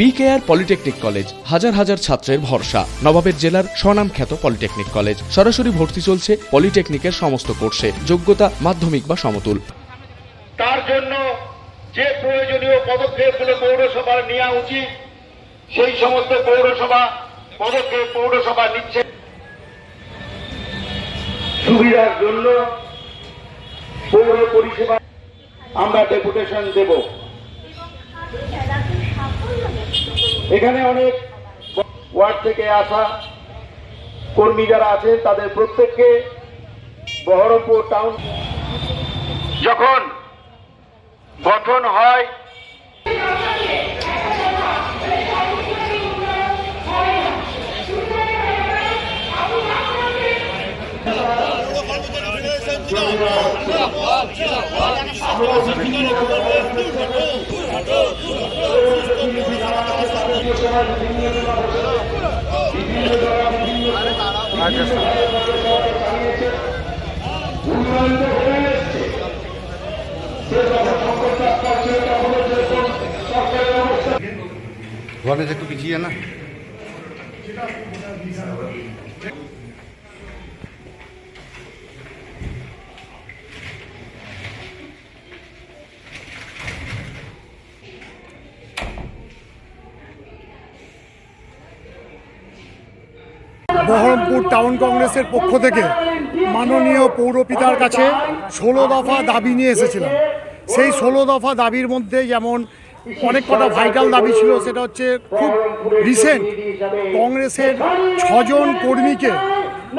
BKR polytechnic college হাজার হাজার ছাত্রের ভরসা। নবাবের জেলার স্বনামখ্যাত পলিটেকনিক কলেজ সরাসরি ভর্তি চলছে পলিটেকনিকের সমস্ত কোর্সে। যোগ্যতা মাধ্যমিক বা সমতুল। তার জন্য যে প্রয়োজনীয় পদক্ষেপগুলো পৌরসভার নেওয়া উচিত, সেই সমস্ত পৌরসভা পদক্ষেপ পৌরসভা নিচ্ছে। সুবিধার জন্য পৌর পরিষেবা আমরা ডেপুটেশন দেব। এখানে অনেক ওয়ার্ড থেকে আসা কর্মী যারা আছে তাদের প্রত্যেককে বহরমপুর টাউন যখন গঠন হয় ঘরে একটু পিছিয়ে না? বহরমপুর টাউন কংগ্রেসের পক্ষ থেকে মাননীয় পৌরপিতার কাছে ষোলো দফা দাবি নিয়ে এসেছিলাম। সেই ষোলো দফা দাবির মধ্যে যেমন অনেক কটা ভাইটাল দাবি ছিল, সেটা হচ্ছে খুব রিসেন্ট কংগ্রেসের ছজন কর্মীকে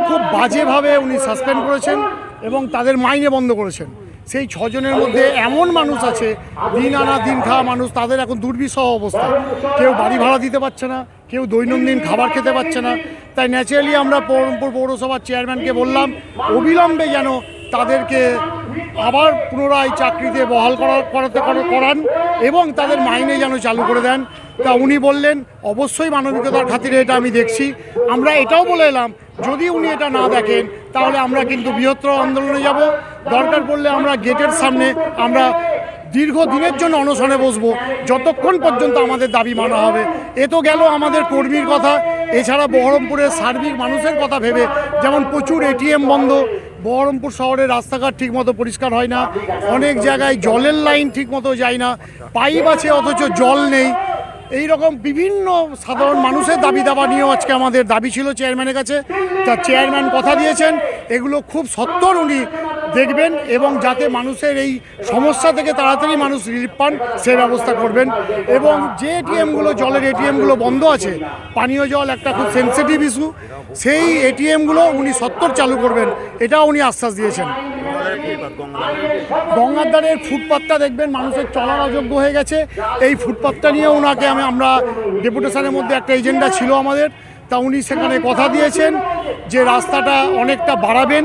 খুব বাজেভাবে উনি সাসপেন্ড করেছেন এবং তাদের মাইনে বন্ধ করেছেন। সেই ছজনের মধ্যে এমন মানুষ আছে, দিন আনা দিন খাওয়া মানুষ, তাদের এখন দুর্বিষহ অবস্থা। কেউ বাড়ি ভাড়া দিতে পারছে না, কেউ দৈনন্দিন খাবার খেতে পারছে না। তাই ন্যাচারালি আমরা বহরমপুর পৌরসভার চেয়ারম্যানকে বললাম, অবিলম্বে যেন তাদেরকে আবার পুনরায় চাকরিতে বহাল করা, করাতে করান এবং তাদের মাইনে যেন চালু করে দেন। তা উনি বললেন, অবশ্যই মানবিকতার খাতিরে এটা আমি দেখছি। আমরা এটাও বলে এলাম, যদি উনি এটা না দেখেন, তাহলে আমরা কিন্তু বৃহত্তর আন্দোলনে যাব। দরকার পড়লে আমরা গেটের সামনে আমরা দীর্ঘদিনের জন্য অনশনে বসবো, যতক্ষণ পর্যন্ত আমাদের দাবি মানা হবে। এ তো গেল আমাদের কর্মীর কথা। এছাড়া বহরমপুরের সার্বিক মানুষের কথা ভেবে, যেমন প্রচুর এটিএম বন্ধ, বহরমপুর শহরের রাস্তাঘাট ঠিকমতো পরিষ্কার হয় না, অনেক জায়গায় জলের লাইন ঠিকমতো যায় না, পাইপ আছে অথচ জল নেই। এই রকম বিভিন্ন সাধারণ মানুষের দাবি দাবা নিয়েও আজকে আমাদের দাবি ছিল চেয়ারম্যানের কাছে। তা চেয়ারম্যান কথা দিয়েছেন, এগুলো খুব সত্তর উনি দেখবেন এবং যাতে মানুষের এই সমস্যা থেকে তাড়াতাড়ি মানুষ রিলিফ পান, সে ব্যবস্থা করবেন। এবং যে এটিএমগুলো, জলের এটিএমগুলো বন্ধ আছে, পানীয় জল একটা খুব সেন্সিটিভ ইস্যু সেই এটিএমগুলো উনি সত্তর চালু করবেন, এটাও উনি আশ্বাস দিয়েছেন। গঙ্গার ধারের ফুটপাথটা দেখবেন, মানুষের চলার অযোগ্য হয়ে গেছে। এই ফুটপাথটা নিয়ে ওনাকে আমি, আমরা ডেপুটেশনের মধ্যে একটা এজেন্ডা ছিল আমাদের। তা উনি সেখানে কথা দিয়েছেন যে রাস্তাটা অনেকটা বাড়াবেন।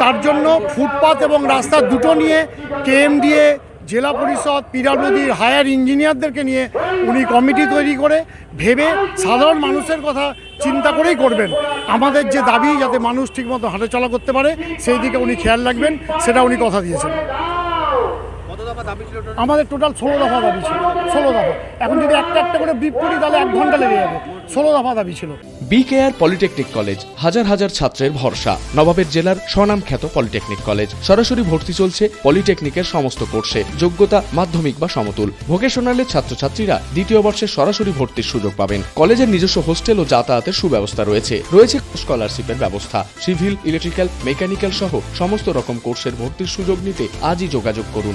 তার জন্য ফুটপাথ এবং রাস্তা দুটো নিয়ে কেএমডিএ, জেলা পরিষদ পিডাব্লিউডির হায়ার ইঞ্জিনিয়ারদেরকে নিয়ে উনি কমিটি তৈরি করে ভেবে সাধারণ মানুষের কথা চিন্তা করেই করবেন। আমাদের যে দাবি, যাতে মানুষ ঠিকমতো হাঁটা চলা করতে পারে, সেই দিকে উনি খেয়াল রাখবেন, সেটা উনি কথা দিয়েছেন। আমাদের টোটাল ষোলো দফা দাবি ছিল ষোলো দফা। এখন যদি একটা একটা করে বিপ করি তাহলে এক ঘণ্টা লেগে যাবে। ষোলো দফা দাবি ছিল। বিকেআর পলিটেকনিক কলেজ হাজার হাজার ছাত্রের ভরসা। নবাবের জেলার স্বনামখ্যাত পলিটেকনিক কলেজ সরাসরি ভর্তি চলছে পলিটেকনিকের সমস্ত কোর্সে যোগ্যতা মাধ্যমিক বা সমতুল। ভোকেশনালের ছাত্রছাত্রীরা দ্বিতীয় বর্ষে সরাসরি ভর্তির সুযোগ পাবেন। কলেজের নিজস্ব হোস্টেল ও যাতায়াতের সুব্যবস্থা রয়েছে। রয়েছে স্কলারশিপের ব্যবস্থা। সিভিল ইলেকট্রিক্যাল মেকানিক্যাল সহ সমস্ত রকম কোর্সের ভর্তির সুযোগ নিতে আজই যোগাযোগ করুন।